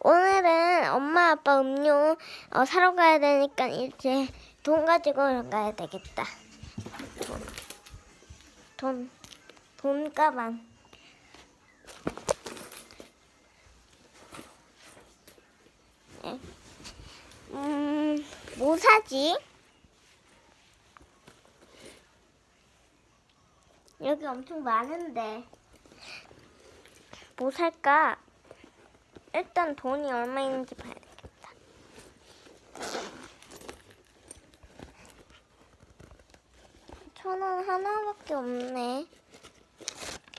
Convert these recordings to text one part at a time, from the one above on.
오늘은 엄마 아빠 음료 어, 사러 가야 되니까 이제 돈 가지고 가야 되겠다. 돈, 돈, 돈 가방. 네. 음, 뭐 사지? 여기 엄청 많은데 뭐 살까? 일단 돈이 얼마 있는지 봐야 되겠다. 천 원 하나밖에 없네.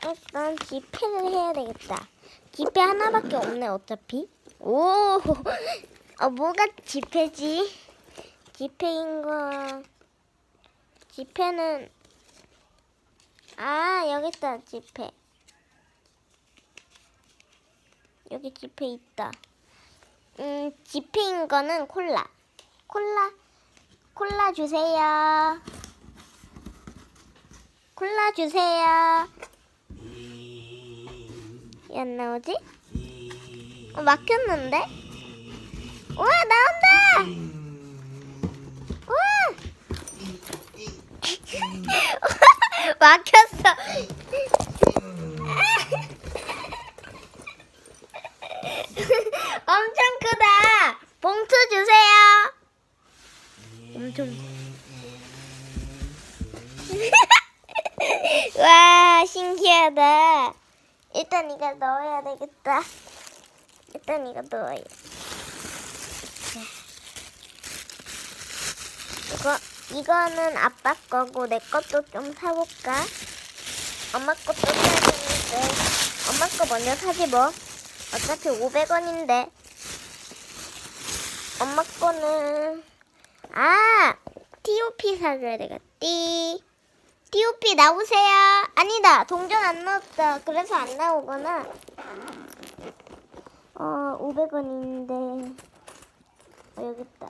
일단 지폐를 해야 되겠다. 지폐 하나밖에 없네 어차피. 오, 어 뭐가 지폐지? 지폐인 거. 지폐는 아 여기 있다 지폐. 여기 지폐 있다. 음, 지폐인 거는 콜라. 콜라, 콜라 주세요. 콜라 주세요. 왜 안 나오지? 어, 막혔는데? 우와, 나온다! 우와! 막혔어. 엄청 크다. 봉투 주세요. 엄청. 와 신기하다. 일단 이거 넣어야 되겠다. 일단 이거 넣어야. 이거 이거는 아빠 거고 내 것도 좀 사볼까? 엄마 것도 사야 되는데 엄마 거 먼저 사지 뭐. 어차피 500원인데. 엄마 거는 아 TOP 사줘야 되겠다. 띠 TOP 나오세요. 아니다 동전 안 넣었다. 그래서 안 나오거나. 어 500원인데 어, 여기 있다.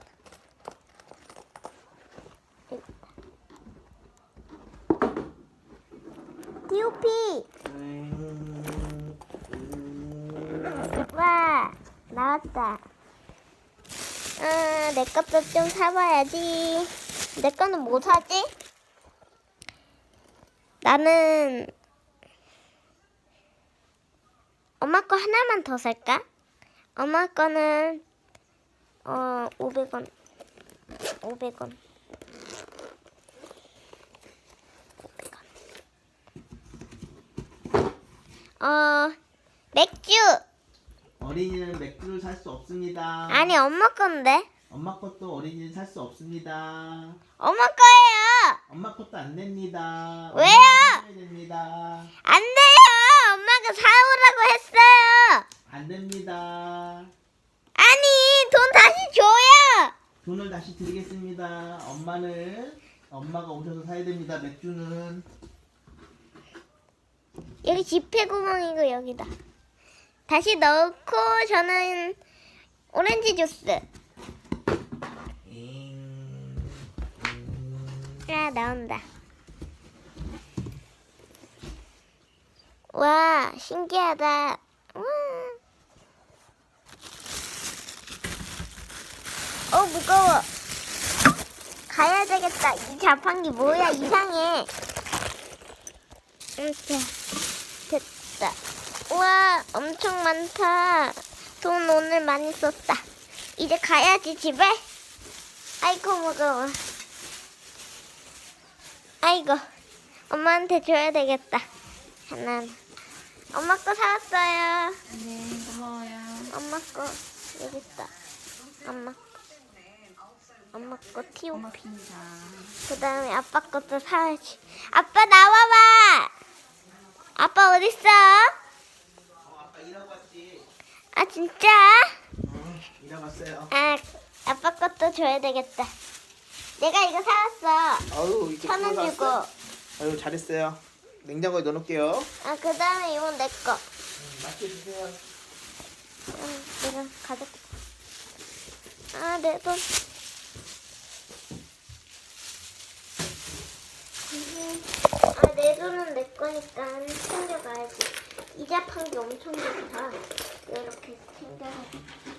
여기 있다. TOP 나왔다. 아, 내 것도 좀 사봐야지. 내 거는 뭐 사지? 나는 엄마 거 하나만 더 살까? 엄마 거는 어 500원. 500원. 500원. 어 맥주. 어린이는 맥주를 살 수 없습니다. 아니 엄마 건데. 엄마 것도 어린이는 살 수 없습니다. 엄마 거예요. 엄마 것도 안 냅니다. 왜요? 엄마가 사야 됩니다. 안 돼요. 엄마가 사오라고 했어요. 안 됩니다. 아니 돈 다시 줘요. 돈을 다시 드리겠습니다. 엄마는 엄마가 오셔서 사야 됩니다. 맥주는 여기 지폐 구멍이고 여기다. 다시 넣고 저는 오렌지 주스. 잉, 아 나온다. 와 신기하다. 와. 어 무거워. 가야 되겠다. 이 자판기 뭐야 이상해. 이렇게 됐다. 우와 엄청 많다. 돈 오늘 많이 썼다. 이제 가야지 집에. 아이고 무거워. 아이고 엄마한테 줘야 되겠다. 하나. 엄마 거 사왔어요. 네, 고마워요. 엄마 거 여기 있다. 엄마 거. 엄마 거 티오. 엄마 핀자. 그 다음에 아빠 것도 사야지. 아빠 나와봐. 아빠 어딨어? 아 진짜? 어, 일하고 왔어요. 아 아빠 것도 줘야 되겠다. 내가 이거 사왔어. 아유 이제 천원 그거 주고. 아유 잘했어요. 냉장고에 넣어놓을게요. 아 그 다음에 이건 내 거. 음, 맡겨주세요. 응, 내가 가져. 아, 내 돈. 아, 내 돈은 내 거니까 챙겨가야지. 이자 판게 엄청 좋다. 이렇게 챙겨서.